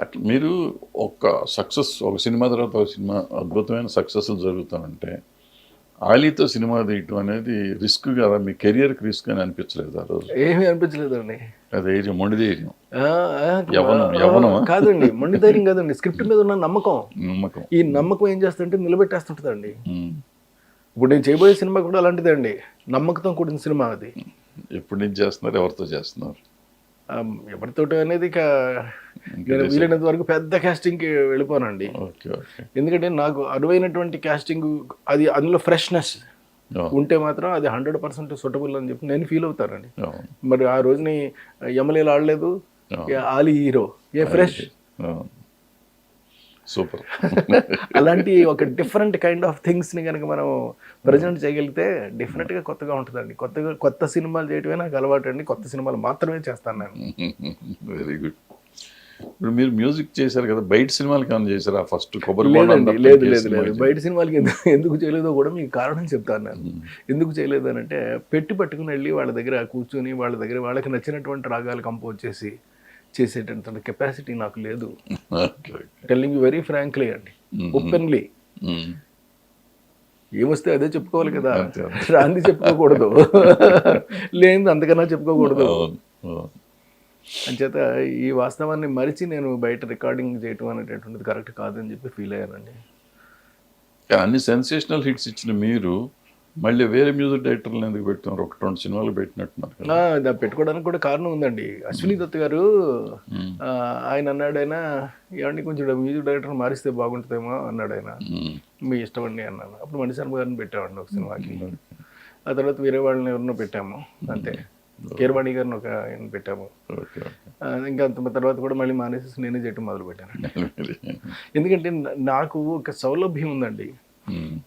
అట్లా మీరు ఒక సక్సెస్ ఒక సినిమా తర్వాత ఒక సినిమా అద్భుతమైన సక్సెస్లు జరుగుతానంటే ఆలీతో సినిమా తీయటం అనేది రిస్క్ కదా మీ కెరియర్కి రిస్క్ అని అనిపించలేదు ఆ రోజు? ఏమీ అనిపించలేదండి. అది ధైర్యం మొండి ధైర్యం? కాదండి మొండి ధైర్యం కాదండి. స్క్రిప్ట్ మీద ఉన్న నమ్మకం. నమ్మకం. ఈ నమ్మకం ఏం చేస్తుంటే నిలబెట్టేస్తుంటుందండి. ఇప్పుడు నేను చేయబోయే సినిమా కూడా అలాంటిదే అండి. నమ్మకంతో కూడిన సినిమా అది. ఎప్పటి నుంచి చేస్తున్నారు? ఎవరితో చేస్తున్నారు? ఎవరితోటి అనేది ఇక నేను వీలైనంత వరకు పెద్ద casting-కి వెళ్ళిపోనండి. ఎందుకంటే నాకు అనువైనటువంటి కాస్టింగ్ అది అందులో ఫ్రెష్నెస్ ఉంటే మాత్రం అది హండ్రెడ్ పర్సెంట్ సూటబుల్ అని చెప్పి నేను ఫీల్ అవుతానండి. మరి ఆ రోజుని ఎమ్మెల్యేలు ఆడలేదు. Ali hero a fresh. Super. అలాంటి ఒక డిఫరెంట్ కైండ్ ఆఫ్ థింగ్స్ని కనుక మనం ప్రజెంట్ చేయగలిగితే డెఫినెట్గా కొత్తగా ఉంటుందండి. కొత్తగా కొత్త సినిమాలు చేయటమే నాకు అలవాటు అండి. కొత్త సినిమాలు మాత్రమే చేస్తాను నేను. వెరీ గుడ్ ఇప్పుడు మీరు మ్యూజిక్ చేశారు కదా బయట సినిమాలకి ఏమైనా చేశారా? ఫస్ట్ కొబ్బరి లేదండి లేదు లేదు లేదు. బయట సినిమాలకి ఎందుకు చేయలేదో కూడా మీకు కారణం చెప్తాను నేను. ఎందుకు చేయలేదు అని అంటే పెట్టి పట్టుకుని వెళ్ళి వాళ్ళ దగ్గర కూర్చొని వాళ్ళ దగ్గర వాళ్ళకి నచ్చినటువంటి రాగాలు కంపోజ్ చేసి చేసేటంత కెపాసిటీ నాకు లేదు. టెల్లింగ్ యూ వెరీ ఫ్రాంక్లీ అండి. ఓపెన్లీ. ఏమొస్తే అదే చెప్పుకోవాలి కదా. రాంది చెప్పుకోకూడదు లేనిది అంతకన్నా చెప్పుకోకూడదు. అంచేత ఈ వాస్తవాన్ని మరిచి నేను బయట రికార్డింగ్ చేయటం అనేటటువంటిది కరెక్ట్ కాదని చెప్పి ఫీల్ అయ్యానండి అన్ని సెన్సేషనల్ హిట్స్ ఇచ్చిన మీరు మళ్ళీ వేరే మ్యూజిక్ డైరెక్టర్లు ఎందుకు పెట్టున్నారు ఒక రెండు సినిమాలు పెట్టినట్టున్నారు పెట్టుకోవడానికి కూడా కారణం ఉందండి. అశ్విని దత్ గారు ఆయన అన్నాడు ఆయన ఏమండి కొంచెం మ్యూజిక్ డైరెక్టర్ మారిస్తే బాగుంటుందేమో అన్నాడు ఆయన. మీ ఇష్టం అండి అన్నాను. అప్పుడు మణిశర్మ గారిని పెట్టామండి ఒక సినిమాకి. ఆ తర్వాత వేరే వాళ్ళని ఎవరినో పెట్టాము అంతే. కీరవాణి గారిని ఒక ఆయన పెట్టాము. ఇంకా అంత తర్వాత కూడా మళ్ళీ మానేసి నేనే చేయటం మొదలు పెట్టాను ఎందుకంటే నాకు ఒక సౌలభ్యం ఉందండి.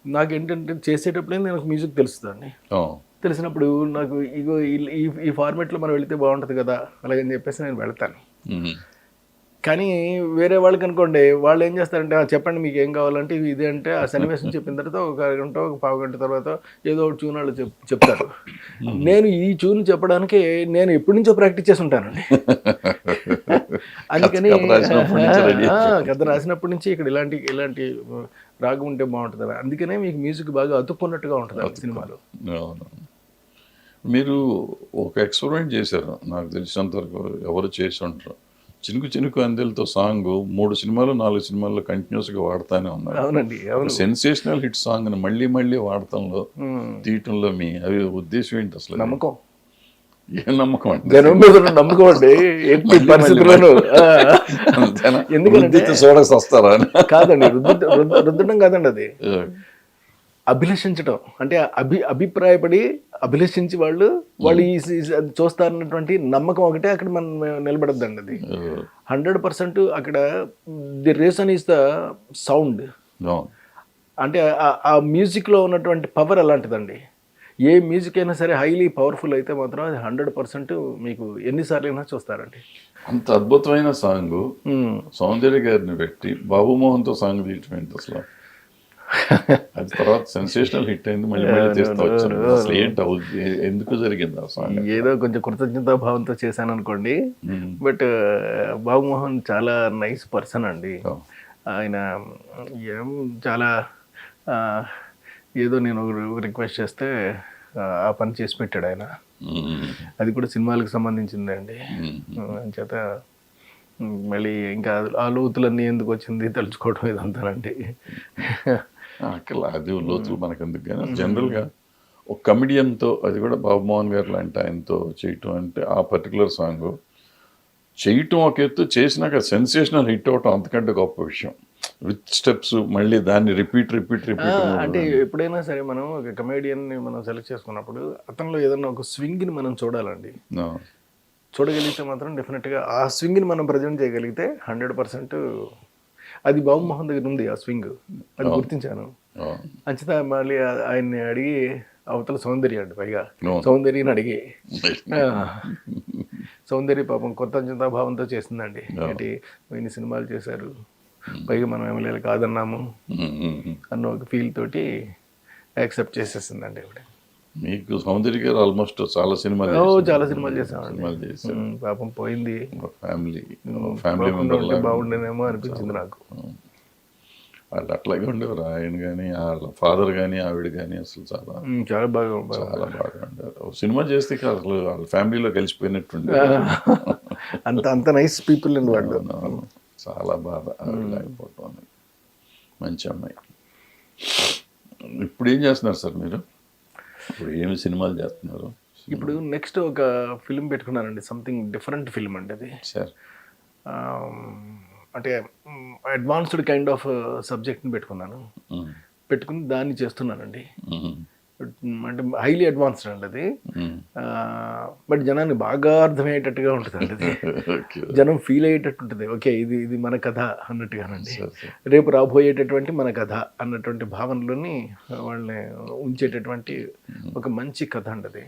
నాకు ఏంటంటే చేసేటప్పుడే నాకు మ్యూజిక్ తెలుస్తుందండి. తెలిసినప్పుడు నాకు ఇగో ఈ- ఈ ఫార్మేట్లో మనం వెళితే బాగుంటుంది కదా అలాగని చెప్పేసి నేను వెళ్తాను. కానీ వేరే వాళ్ళకి అనుకోండి వాళ్ళు ఏం చేస్తారంటే "ఆ, చెప్పండి మీకు ఏం కావాలంటే ఇది ఇదే అంటే ఆ సన్నివేశం చెప్పిన తర్వాత ఒక అరగంట ఒక పావు గంట తర్వాత ఏదో ఒక ట్యూన్ వాళ్ళు చెప్ చెప్తారు. నేను ఈ ట్యూన్ చెప్పడానికి నేను ఎప్పటి నుంచో ప్రాక్టీస్ చేసి ఉంటానండి. అందుకని కథ రాసినప్పటి నుంచి ఇక్కడ ఇలాంటి ఇలాంటి రాగం ఉంటే బాగుంటుంది అందుకనే మీకు మ్యూజిక్ బాగా అతుక్కున్నట్టుగా ఉంటుంది సినిమాలో. మీరు ఒక ఎక్స్పెరిమెంట్ చేశారు. నాకు తెలిసినంత వరకు ఎవరు చేసి ఉంటారు చినుకు చినుకు అందెలతో సాంగ్ మూడు సినిమాలు నాలుగు సినిమాల్లో కంటిన్యూస్గా వాడుతానే ఉన్నారు. అవునండి అవును. సెన్సేషనల్ హిట్ సాంగ్ని మళ్ళీ మళ్ళీ వాడటంలో. తీయటంలో మీ అవి ఉద్దేశం ఏంటి అసలు? నమ్మకం. నమ్మకం అండి? జనం మీద ఉన్న నమ్మకం అండి. ఎట్టి పరిస్థితుల్లోనూ? ఎందుకంటే- వస్తారా? కాదండి రుద్ద రుద్ద- రుద్దడం కాదండి అది. అభిలషించడం. అంటే అభి అభిప్రాయపడి అభిలషించి వాళ్ళు వాళ్ళు ఈ చూస్తారన్నటువంటి నమ్మకం ఒకటే అక్కడ మనం నిలబడద్దండి అది. హండ్రెడ్ పర్సెంట్ అక్కడ the reason is the sound. అంటే ఆ- ఆ మ్యూజిక్లో ఉన్నటువంటి పవర్ అలాంటిదండి ఏ మ్యూజిక్ అయినా సరే హైలీ పవర్ఫుల్ అయితే మాత్రం అది హండ్రెడ్ పర్సెంట్ మీకు ఎన్నిసార్లు అయినా చూస్తారండి. అంత అద్భుతమైన సాంగ్. సౌందర్య గారిని పెట్టి బాబుమోహన్తో సాంగ్ తీయటం ఏంటి అసలు? అది తర్వాత సెన్సేషనల్ హిట్ అయింది మళ్ళీ అసలు ఏంటి ఎందుకు జరిగింది ఆ సాంగ్ ఏదో కొంచెం కృతజ్ఞతా భావంతో చేశాను అనుకోండి. బట్ బాబుమోహన్ చాలా నైస్ పర్సన్ అండి. ఆయన ఏం చాలా ఏదో నేను రిక్వెస్ట్ చేస్తే ఆ, పని చేసి పెట్టాడు ఆయన. అది కూడా సినిమాలకు సంబంధించిందే అండి మ్మ్. చేత మళ్ళీ ఇంకా ఆ లోతులన్నీ ఎందుకు వచ్చింది తెలుసుకోవడం ఇదంతానండి అక్కడ అది లోతులు మనకు ఎందుకు కానీ జనరల్గా ఒక కమిడియన్తో అది కూడా బాబు మోహన్ గారు లాంటి ఆయనతో చేయటం అంటే ఆ పర్టికులర్ సాంగ్ చేయటం ఒక ఎత్తు చేసినాక సెన్సేషనల్ హిట్ అవటం అంతకంటే గొప్ప విషయం. విత్ స్టెప్స్ మళ్ళీ దాన్ని రిపీట్ రిపీట్ రిపీట్ అంటే ఎప్పుడైనా సరే మనం ఒక కమేడియన్ని మనం సెలెక్ట్ చేసుకున్నప్పుడు అతనిలో ఏదైనా ఒక స్వింగ్ని మనం చూడాలండి. చూడగలిగితే మాత్రం డెఫినెట్గా ఆ స్వింగ్ని మనం ప్రజెంట్ చేయగలిగితే హండ్రెడ్ పర్సెంట్ అది బాబు మోహన్ దగ్గర ఉంది ఆ స్వింగ్ అది గుర్తించాను. అంచేత మళ్ళీ ఆయన్ని అడిగి అవతల సౌందర్య అండి పైగా. సౌందర్యని అడిగి. సౌందర్య పాపం కొత్త భావంతో చేసిందండి. ఏంటి? ఇన్ని సినిమాలు చేశారు. పైగా మనం ఎమ్మెల్యేలు కాదన్నాము అన్న ఒక ఫీల్ తోటి యాక్సెప్ట్ చేసేసిందండి ఆవిడ మీకు సౌందర్య గారు ఆల్మోస్ట్ చాలా సినిమాలు. చాలా సినిమాలు ఉమ్, పాపం పోయింది. ఫ్యామిలీ ఫ్యామిలీ బాగుండేనేమో అనిపించింది నాకు. వాళ్ళు అట్లాగే ఉండేవారు. ఆయన కానీ వాళ్ళ ఫాదర్ కానీ ఆవిడ కానీ అసలు చాలా. చాలా బాగా చాలా బాగా ఉండేవారు. సినిమా చేస్తే అసలు వాళ్ళ ఫ్యామిలీలో కలిసిపోయినట్టుండే. అంత అంత నైస్ పీపుల్ అండి వాళ్ళు. చాలా బాధ. ఆవిడ లేకపోవటం అనేది. మంచి అమ్మాయి. ఇప్పుడు ఏం చేస్తున్నారు సార్ మీరు? ఇప్పుడు ఏమి సినిమాలు చేస్తున్నారు? ఇప్పుడు నెక్స్ట్ ఒక ఫిల్మ్ పెట్టుకున్నానండి సంథింగ్ డిఫరెంట్ ఫిల్మ్ అండి అది. సార్. అంటే అడ్వాన్స్డ్ కైండ్ ఆఫ్ సబ్జెక్ట్ని పెట్టుకున్నాను. పెట్టుకుని దాన్ని చేస్తున్నానండి. అంటే హైలీ అడ్వాన్స్డ్ అండి అది. బట్ జనాన్ని బాగా అర్థమయ్యేటట్టుగా ఉంటుంది అండి అది జనం ఫీల్ అయ్యేటట్టు ఉంటుంది ఓకే ఇది ఇది మన కథ అన్నట్టుగానండి. రేపు రాబోయేటటువంటి మన కథ అన్నటువంటి భావనలోని వాళ్ళని ఉంచేటటువంటి ఒక మంచి కథ అండి అది.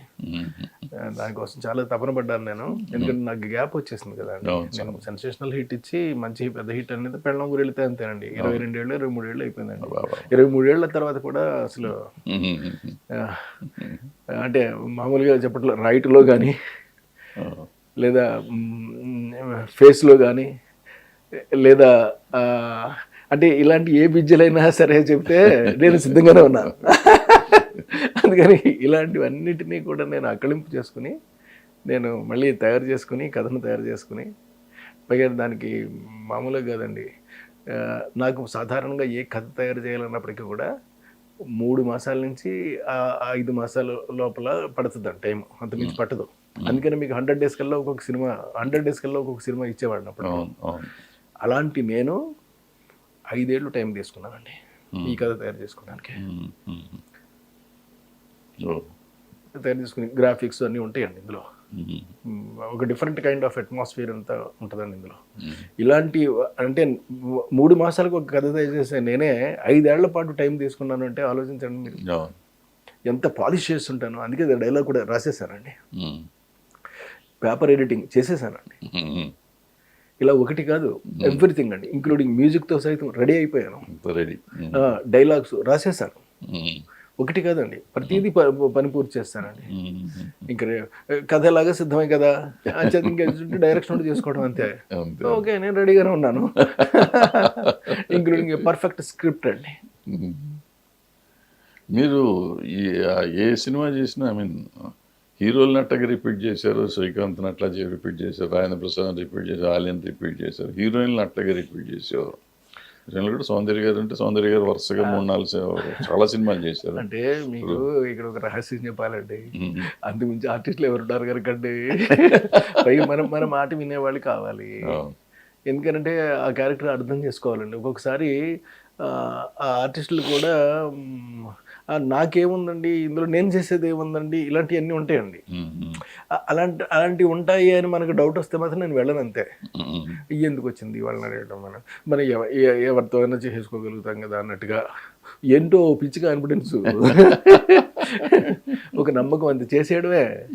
దానికోసం చాలా తపన పడ్డాను నేను. ఎందుకంటే నాకు గ్యాప్ వచ్చేసింది కదా అండి. నేను సెన్సేషనల్ హిట్ ఇచ్చి మంచి పెద్ద హిట్ అనేది పెళ్ళం ఊరు వెళితే అంతేనండి. ఇరవై రెండేళ్ళు ఇరవై మూడేళ్ళు అయిపోయిందండి. ఇరవై మూడేళ్ళ తర్వాత కూడా అసలు అంటే మామూలుగా చెప్పట్లో రైట్లో కానీ లేదా ఫేస్లో కానీ లేదా అంటే ఇలాంటి ఏ బిజ్జలైనా సరే చెప్తే నేను సిద్ధంగానే ఉన్నాను అందుకని ఇలాంటివన్నిటినీ కూడా నేను అక్కలింపు చేసుకుని నేను మళ్ళీ తయారు చేసుకుని కథను తయారు చేసుకుని పైగా దానికి మామూలుగా కాదండి నాకు సాధారణంగా ఏ కథ తయారు చేయాలన్నప్పటికీ కూడా మూడు మాసాల నుంచి ఐదు మాసాల లోపల పడుతుంది టైం అంత మించి పట్టదు. అందుకని మీకు హండ్రెడ్ డేస్ కల్లా ఒక్కొక్క సినిమా హండ్రెడ్ డేస్ కల్లా ఒక్కొక్క సినిమా ఇచ్చేవాడిని అప్పుడు. అలాంటి నేను ఐదేళ్ళు టైం తీసుకున్నానండి. ఈ కథ తయారు చేసుకోవడానికి తయారు చేసుకుని గ్రాఫిక్స్ అన్నీ ఉంటాయండి ఇందులో. ఒక డిఫరెంట్ కైండ్ ఆఫ్ అట్మాస్ఫియర్ అంతా ఉంటుందండి ఇందులో. ఇలాంటి అంటే మూడు మాసాలకు ఒక కథ చేసే నేనే ఐదేళ్ళ పాటు టైం తీసుకున్నాను అంటే ఆలోచించండి మీరు. ఎంత పాలిష్ చేస్తుంటాను అందుకే డైలాగ్ కూడా రాసేసానండి పేపర్ ఎడిటింగ్ చేసేసానండి. ఇలా ఒకటి కాదు ఎవ్రీథింగ్ అండి ఇంక్లూడింగ్ మ్యూజిక్తో సైతం రెడీ అయిపోయాను. రెడీ డైలాగ్స్ రాసేసాను ఒకటి కాదండి. ప్రతిదీ పని పూర్తి చేస్తానండి. ఇంకా కథ ఎలాగా సిద్ధమే కదా? అంచేత ఇంకా డైరెక్షన్ చేసుకోవడం అంతే. ఓకే నేను రెడీగానే ఉన్నాను. ఇంక్లూడింగ్ పర్ఫెక్ట్ స్క్రిప్ట్ అండి. మీరు ఏ సినిమా చేసినా ఐ మీన్ హీరోలను అట్టగా రిపీట్ చేశారు శ్రీకాంత్ అట్లా రిపీట్ చేశారు రాజేంద్ర ప్రసాద్ రిపీట్ చేశారు ఆలియన్ రిపీట్ చేశారు హీరోయిన్లు అట్టగా రిపీట్ చేసేవారు జనరల్ కూడా సౌందర్య గారు అంటే సౌందర్య గారు వరుసగా మూడు నాలుగు చాలా సినిమాలు చేశారు. అంటే మీకు ఇక్కడ ఒక రహస్యం చెప్పాలండి. అంతకుమించి ఆర్టిస్టులు ఎవరు ఉన్నారు కనుకండి. పైగా మనం మన మాట వినేవాళ్ళు కావాలి. ఎందుకంటే ఆ క్యారెక్టర్ అర్థం చేసుకోవాలండి. ఒక్కొక్కసారి ఆ, ఆర్టిస్టులు కూడా నాకేముందండి? ఇందులో నేను చేసేది ఏముందండి? ఇలాంటివన్నీ ఉంటాయండి. అలాంటి అలాంటివి ఉంటాయి అని మనకు డౌట్ వస్తే మాత్రం నేను వెళ్ళను అంతే. ఎందుకు వచ్చింది వాళ్ళని అడగడం మనం మనం ఎవరితో అయినా చేసుకోగలుగుతాం కదా అన్నట్టుగా ఏంటో పిచ్చి కాన్ఫిడెన్స్ ఒక నమ్మకం అంత. చేసేయడమే.